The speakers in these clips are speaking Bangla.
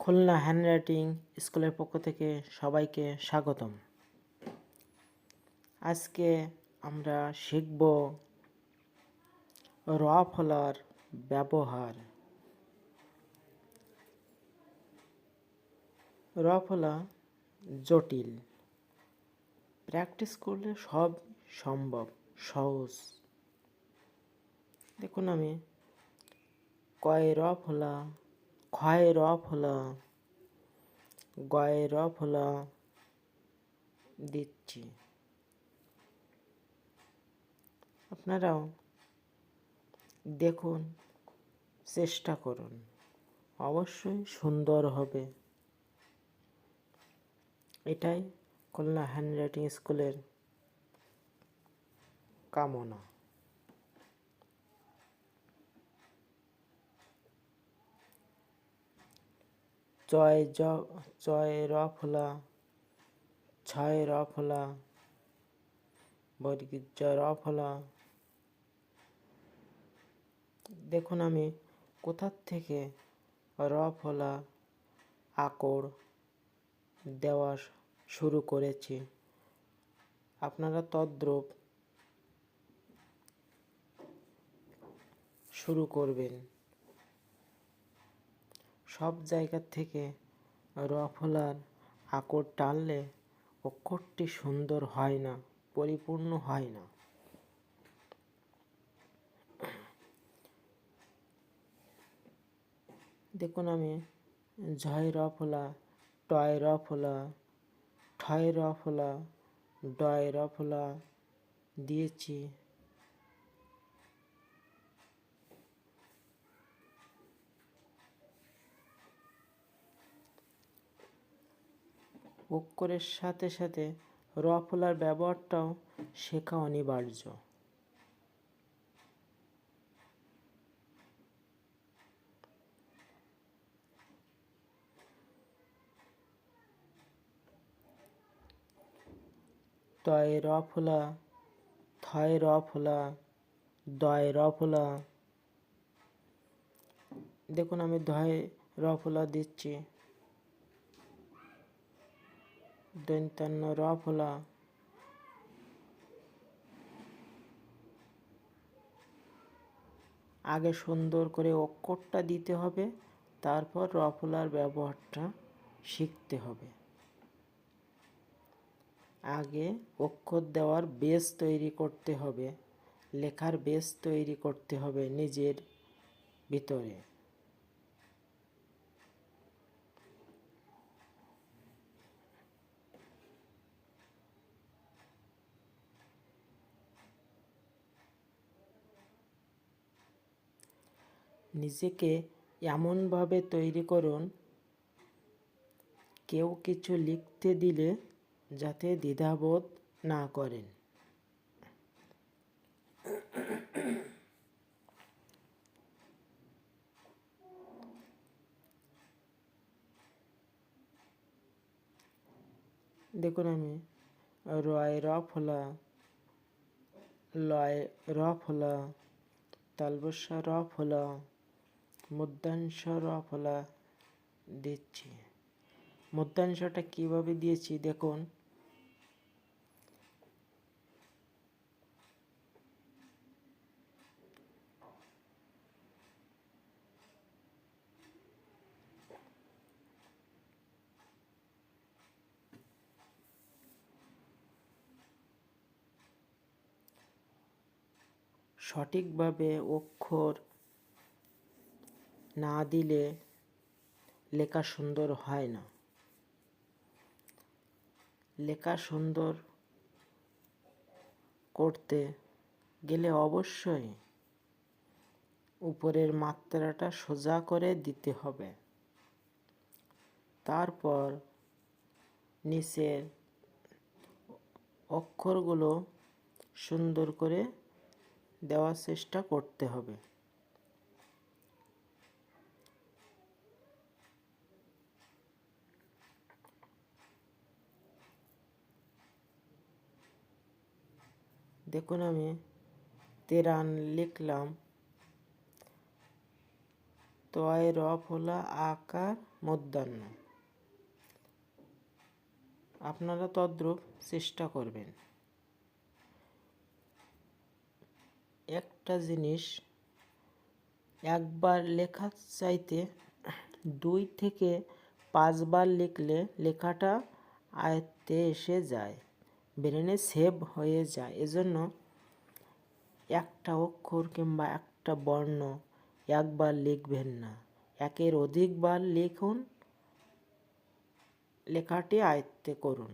খুলনা হ্যান্ডরাইটিং স্কুলের পক্ষ থেকে সবাইকে স্বাগতম। আজকে আমরা শিখব র ফলার ব্যবহার। র ফলা জটিল। প্র্যাকটিস করলে সব সম্ভব, সহজ। দেখুন আমি কয় র ফলা ক্ষয় র ফলা গয় র ফলা দিচ্ছি। আপনারাও দেখুন, চেষ্টা করুন। অবশ্যই সুন্দর হবে। এটাই খুলনা হ্যান্ডরাইটিং স্কুলের কামনা। চয় জ চয় র ফলা, ছয় র ফলা বর্গীর জ র ফলা। দেখুন আমি কোথার থেকে র ফলা আকড় দেওয়া শুরু করেছি। আপনারা তদ্রূপ শুরু করবেন। সব জায়গা থেকে র ফলার আকড় টানলে অক্ষরটি সুন্দর হয় না, পরিপূর্ণ হয় না। দেখুন আমি, ঝয় র ফলা টয় র ফলা ঠয় র ফলা ডয় র ফলা দিয়েছি। অক্ষরের সাথে সাথে র ব্যবহারটাও শেখা অনিবার্য। তয় র ফলা, থয় র ফলা, দয় র ফলা। দেখুন আমি ধয় র ফলা দিচ্ছি। দন্তান্ন র আগে সুন্দর করে অক্ষরটা দিতে হবে, তারপর র ফলার ব্যবহারটা শিখতে হবে। আগে অক্ষর দেওয়ার বেস তৈরি করতে হবে, লেখার বেস তৈরি করতে হবে নিজের ভিতরে। নিজেকে এমনভাবে তৈরি করুন, কেউ কিছু লিখতে দিলে যাতে দ্বিধাবোধ না করেন। দেখুন আমি, রয় র ফলা, লয় র ফলা, তালবস্যা র ফলা মধ্যাংশ ফলা দিচ্ছি। মধ্যাংশটা কীভাবে দিয়েছি দেখুন। সঠিকভাবে অক্ষর না দিলে লেখা সুন্দর হয় না। লেখা সুন্দর করতে গেলে অবশ্যই উপরের মাত্রাটা সোজা করে দিতে হবে। তারপর নিচের অক্ষরগুলো সুন্দর করে দেওয়ার চেষ্টা করতে হবে। দেখুন আমি তেরান লিখলাম। তয় রফ ফলা আকার মধ্যাহ্ন। আপনারা তদ্রূপ চেষ্টা করবেন। একটা জিনিস একবার লেখার চাইতে দুই থেকে পাঁচবার লিখলে লেখাটা আয়ত্তে এসে যায়। ব্রেনে সেভ হয়ে যায়। এজন্য একটা অক্ষর কিংবা একটা বর্ণ একবার লিখবেন না। একের অধিকবার লিখুন, লেখাটি আয়ত্তে করুন।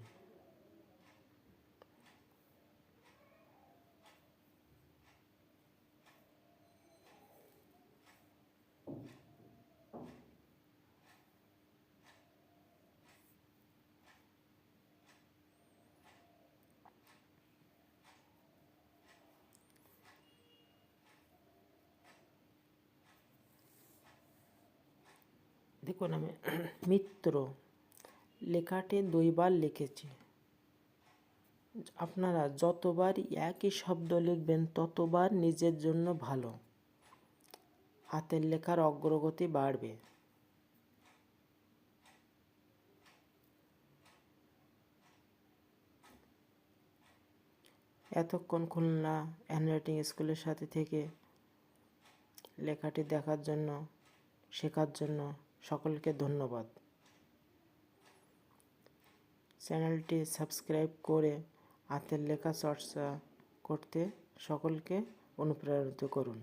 আমি মিত্র, লেখাটি দুইবার লিখেছি। আপনারা যতবার একই শব্দ লিখবেন, ততবার নিজের জন্য ভালো। হাতের লেখার অগ্রগতি বাড়বে। এতক্ষণ খুলনা হ্যান্ডরাইটিং স্কুলের সাথে থেকে লেখাটি দেখার জন্য, শেখার জন্য সকলকে ধন্যবাদ। চ্যানেলটি সাবস্ক্রাইব করে হাতের লেখা চর্চা করতে সকলকে অনুপ্রাণিত করুন।